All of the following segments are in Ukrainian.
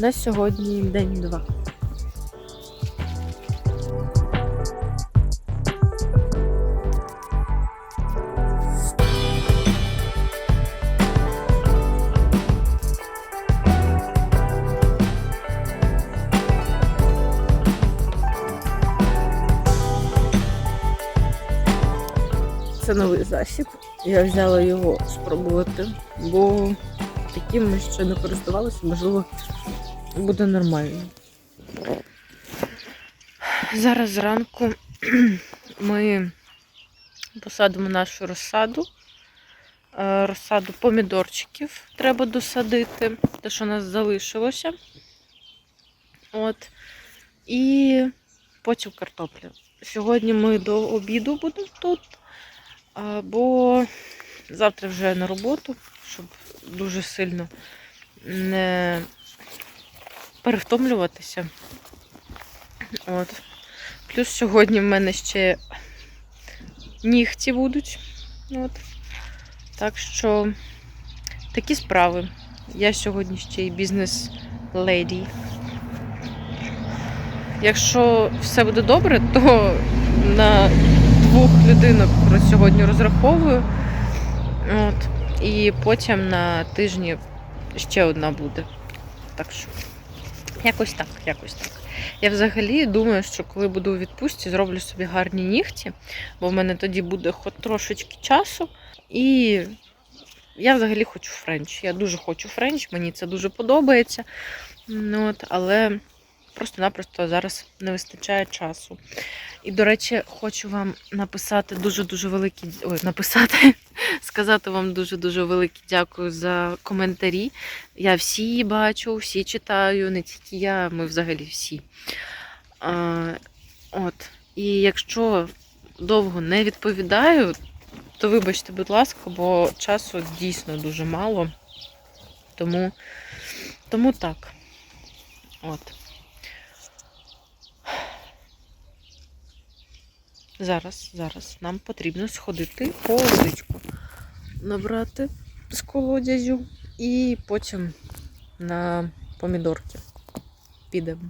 на сьогодні день-два. Це новий засіб. Я взяла його спробувати, бо таким ми ще не користувалися, можливо, буде нормально. Зараз зранку ми посадимо нашу розсаду. Е, Розсаду помідорчиків треба досадити, те, що у нас залишилося. От. І потім картоплю. Сьогодні ми до обіду будемо тут, бо завтра вже на роботу, щоб дуже сильно не перевтомлюватися. От. Плюс сьогодні в мене ще нігті будуть. От. Так що такі справи. Я сьогодні ще й бізнес-леді. Якщо все буде добре, то на двох людинок сьогодні розраховую. От. І потім на тижні ще одна буде. Так що, якось так, якось так. Я взагалі думаю, що коли буду у відпустці, зроблю собі гарні нігті, бо в мене тоді буде хоч трошечки часу. І я взагалі хочу френч. Я дуже хочу френч, мені це дуже подобається. Ну, От, але просто-напросто зараз не вистачає часу. І, до речі, хочу вам написати дуже-дуже великі ой, написати, сказати вам дуже-дуже велике дякую за коментарі. Я всі бачу, всі читаю, не тільки я, ми взагалі всі. А, от. І якщо довго не відповідаю, то вибачте, будь ласка, бо часу дійсно дуже мало. Тому, тому так. От. Зараз, зараз. Нам потрібно сходити по водичку, набрати з колодязю і потім на помідорки. Підемо.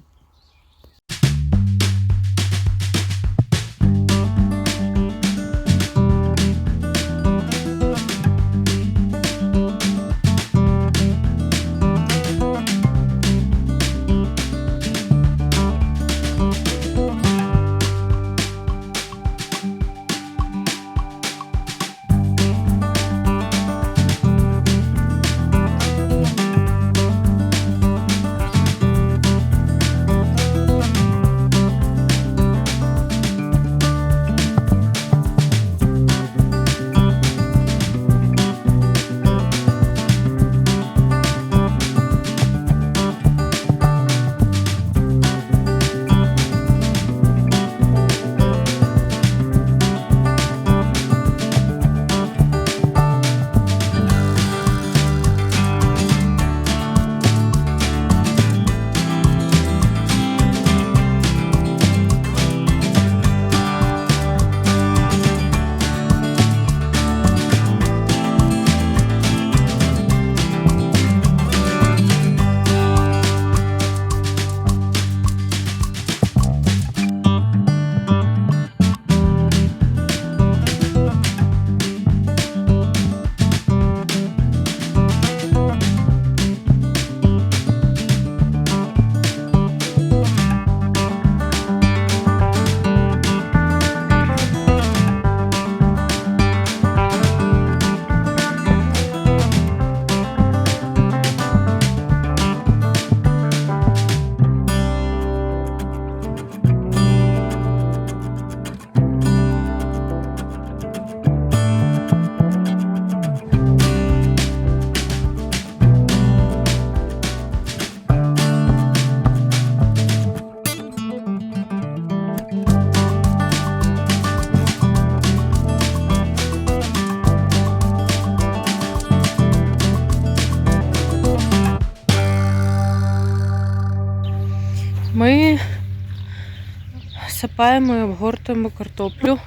Сапаємо і обгортуємо картоплю.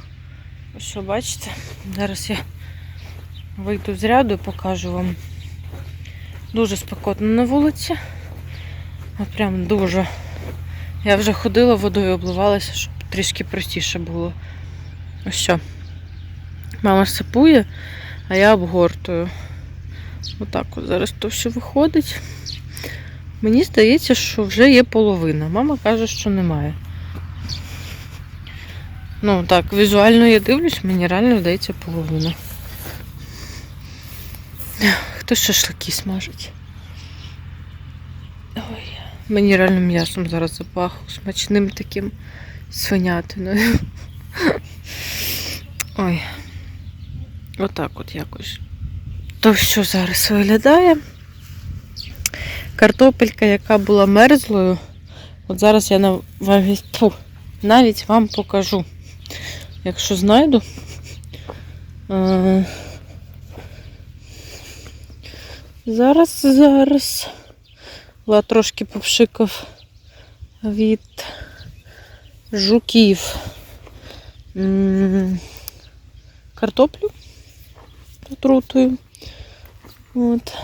Ось що бачите? Зараз я вийду з ряду і покажу вам. Дуже спекотно на вулиці. Прям дуже. Я вже ходила водою, обливалася, щоб трішки простіше було. Ось що. Мама сипує, а я обгортую. Отак от зараз то все виходить. Мені здається, що вже є половина. Мама каже, що немає. Ну так, візуально я дивлюсь, мені реально здається половина. Хто шашлики смажить? Ой, мені реально м'ясом зараз запахло смачним таким свинятиною. Ой. Отак от якось. То що зараз виглядає? Картопелька, яка була мерзлою. От зараз я на- вам- навіть вам покажу. Якщо знайду. Е, Зараз, зараз. Влад трошки попшикав від жуків. Картоплю отрутою. От.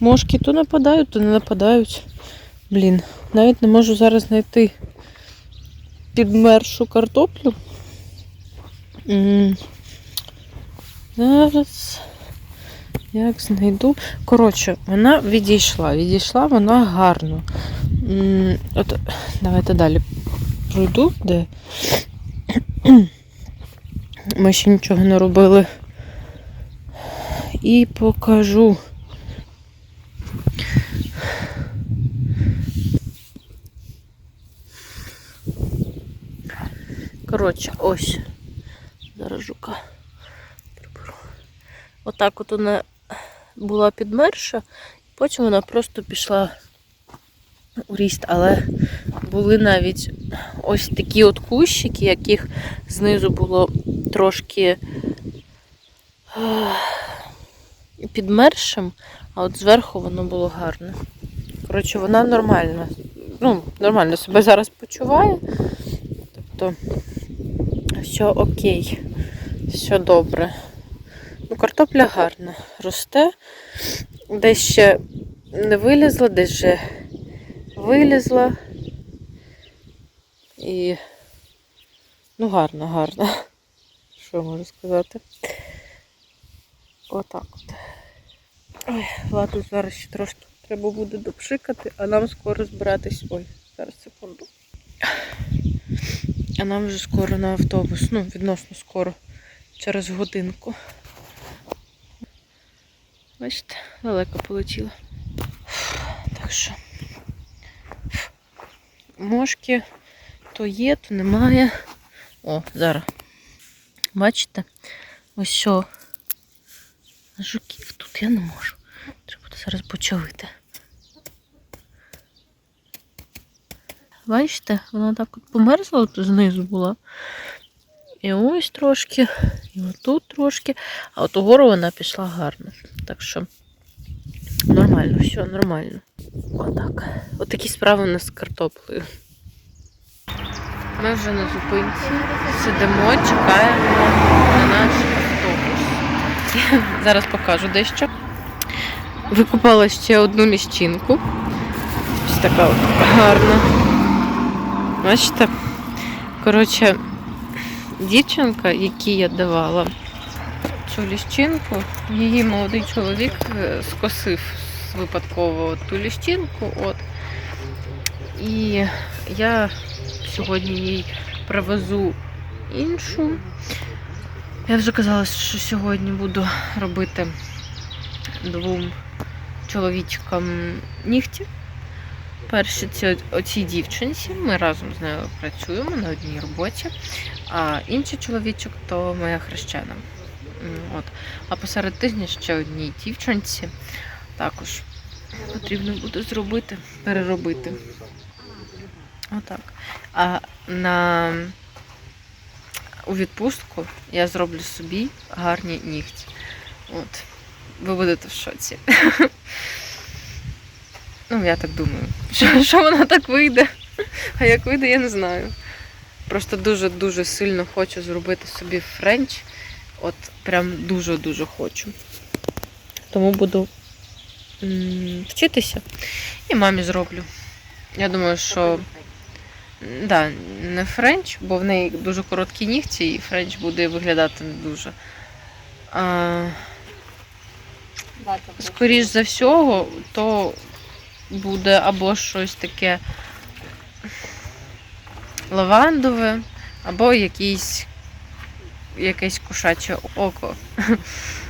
Мошки то нападають, то не нападають. Блін, навіть не можу зараз знайти підмершу картоплю. Зараз. Як знайду. Коротше, вона відійшла. Відійшла вона гарно. От, давайте далі пройду, де ми ще нічого не робили. І покажу. Коротше, ось. Зараз жука приберу. Отак от вона була підмерша, потім вона просто пішла у ріст, але були навіть ось такі от кущики, яких знизу було трошки підмершим, а от зверху воно було гарне. Коротше, вона нормальна. Ну, нормально себе зараз почуває. Тобто, все окей, все добре. Ну, картопля гарна, росте. Десь ще не вилізла, десь вже вилізла. І ну гарно, гарно. Що можу сказати? Отак от. Ой, ладно, зараз ще трошки треба буде допшикати, а нам скоро збиратись. Ой, зараз секунду. А нам вже скоро на автобус. Ну, відносно скоро. Через годинку. Бачите, далеко полетіла. Так що. Мошки то є, то немає. О, зараз. Бачите? Ось що. Жуків тут я не можу. Треба буде зараз почавити. Бачите, вона так от померзла, тут знизу була. І ось трошки, і отут трошки. А от угору вона пішла гарно. Так що нормально, все нормально. Отак. От такі справи у нас з картоплею. Ми вже на зупинці сидимо, чекаємо на наш автобус. Зараз покажу дещо. Викупала ще одну ліщинку. Ось така от гарна. Бачите? Коротше, дівчинка, якій я давала цю ліщинку, її молодий чоловік е, скосив випадково ту ліщинку. От. І я сьогодні їй привезу іншу. Я вже казала, що сьогодні буду робити двом чоловічкам нігті. Перші це оцій дівчинці. Ми разом з нею працюємо на одній роботі. А інший чоловічок то моя хрещена. От. А посеред тижня ще одній дівчинці також потрібно буде зробити, переробити. Отак. А на у відпустку я зроблю собі гарні нігті. От. Ви будете в шоці. Ну, я так думаю, що, що вона так вийде. А як вийде, я не знаю. Просто дуже-дуже сильно хочу зробити собі френч. От прям дуже-дуже хочу. Тому буду вчитися і мамі зроблю. Я думаю, що да, не френч, бо в неї дуже короткі нігті, і френч буде виглядати не дуже. А... Скоріш за всього, то буде, або щось таке лавандове, або якийсь, якесь кошаче око.